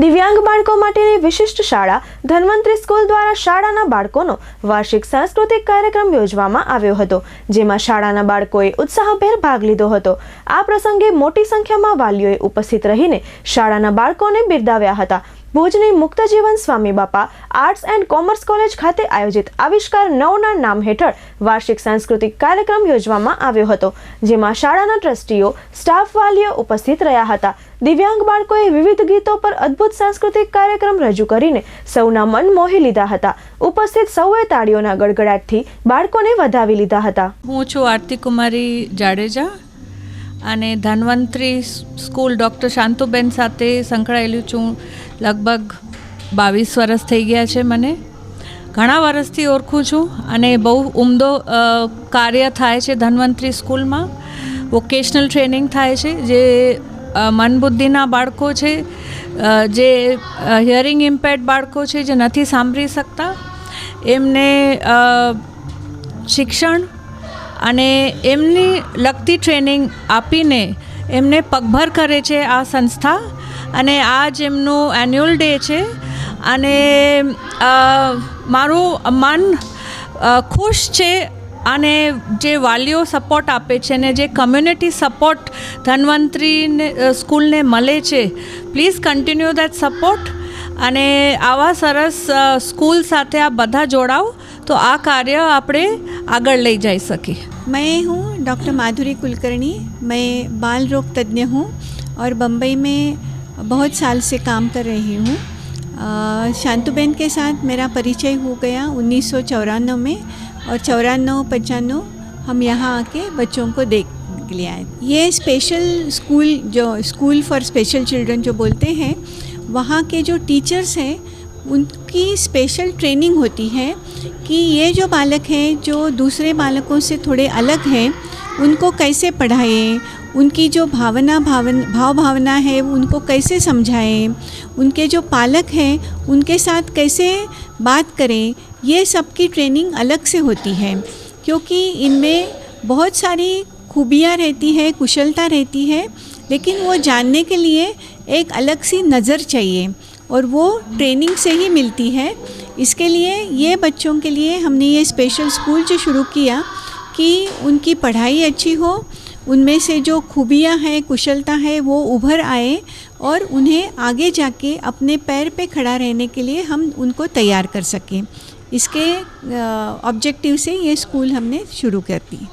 દિવ્યાંગ બાળકો માટેની વિશિષ્ટ શાળા ધન્વંતરી સ્કૂલ દ્વારા શાળાના બાળકોનો વાર્ષિક સાંસ્કૃતિક કાર્યક્રમ યોજવામાં આવ્યો હતો, જેમાં શાળાના બાળકોએ ઉત્સાહભેર ભાગ લીધો હતો. આ પ્રસંગે મોટી સંખ્યામાં વાલીઓએ ઉપસ્થિત રહીને શાળાના બાળકોને બિરદાવ્યા હતા. ભુજની મુક્તજીવન સ્વામી બાપા આર્ટ્સ એન્ડ કોમર્સ કોલેજ ખાતે આયોજિત આવિષ્કાર નવના નામ હેઠળ વાર્ષિક સાંસ્કૃતિક કાર્યક્રમ યોજવામાં આવ્યો હતો, જેમાં શાળાના ટ્રસ્ટીઓ, સ્ટાફ વાલીઓ ઉપસ્થિત રહ્યા હતા. દિવ્યાંગ બાળકોએ વિવિધ ગીતો પર અદ્ભુત સાંસ્કૃતિક કાર્યક્રમ રજૂ કરીને સૌના મન મોહી લીધા હતા. ઉપસ્થિત સૌએ તાળીઓના ગડગડાટથી બાળકોને વધાવી લીધા હતા. હું છું આરતી કુમારી જાડેજા. અને ધન્વંતરી સ્કૂલ ડૉક્ટર શાંતુબેન સાથે સંકળાયેલું છું. લગભગ બાવીસ વર્ષ થઈ ગયા છે મને. ઘણા વર્ષથી ઓળખું છું અને બહુ ઉમદો કાર્ય થાય છે ધન્વંતરી સ્કૂલમાં. વોકેશનલ ટ્રેનિંગ થાય છે, જે મનબુદ્ધિના બાળકો છે જે હિયરિંગ ઇમ્પેર્ડ બાળકો છે જે નથી સાંભળી શકતા. એમને શિક્ષણ અને એમની લગતી ટ્રેનિંગ આપીને એમને પગભર કરે છે આ સંસ્થા અને આજ એમનું એન્યુઅલ ડે છે. અને મારું મન ખુશ છે અને જે વાલીઓ સપોર્ટ આપે છે ને જે કમ્યુનિટી સપોર્ટ ધન્વંતરીને સ્કૂલને મળે છે પ્લીઝ કન્ટિન્યુ દેટ સપોર્ટ અને આવા સરસ સ્કૂલ સાથે આ બધા જોડાવ. તો આ કાર્ય આપણે આગળ લઈ જઈ શકીએ मैं हूँ डॉक्टर माधुरी कुलकर्णी मैं बाल रोग तज्ञ हूँ और बम्बई में बहुत साल से काम कर रही हूँ अ, शांतुबेन के साथ मेरा परिचय हो गया उन्नीस में और चौरानवे पचानवे हम यहाँ आके बच्चों को देख के लिए आए ये स्पेशल स्कूल जो स्कूल फॉर स्पेशल चिल्ड्रन जो बोलते हैं वहाँ के जो टीचर्स हैं उनकी स्पेशल ट्रेनिंग होती है कि ये जो बालक हैं, जो दूसरे बालकों से थोड़े अलग हैं, उनको कैसे पढ़ाएँ, उनकी जो भावना भावन, भाव भावना है, उनको कैसे समझाएँ, उनके जो पालक हैं, उनके साथ कैसे बात करें, ये सब की ट्रेनिंग अलग से होती है। क्योंकि इनमें बहुत सारी खूबियाँ रहती है, कुशलता रहती है, लेकिन वो जानने के लिए एक अलग सी नज़र चाहिए। और वो ट्रेनिंग से ही मिलती है। इसके लिए, ये बच्चों के लिए हमने ये स्पेशल स्कूल जो शुरू किया कि उनकी पढ़ाई अच्छी हो, उनमें से जो खूबियाँ हैं, कुशलता है, वो उभर आए और उन्हें आगे जाके अपने पैर पे खड़ा रहने के लिए हम उनको तैयार कर सकें। इसके ऑब्जेक्टिव से ये स्कूल हमने शुरू कर दी।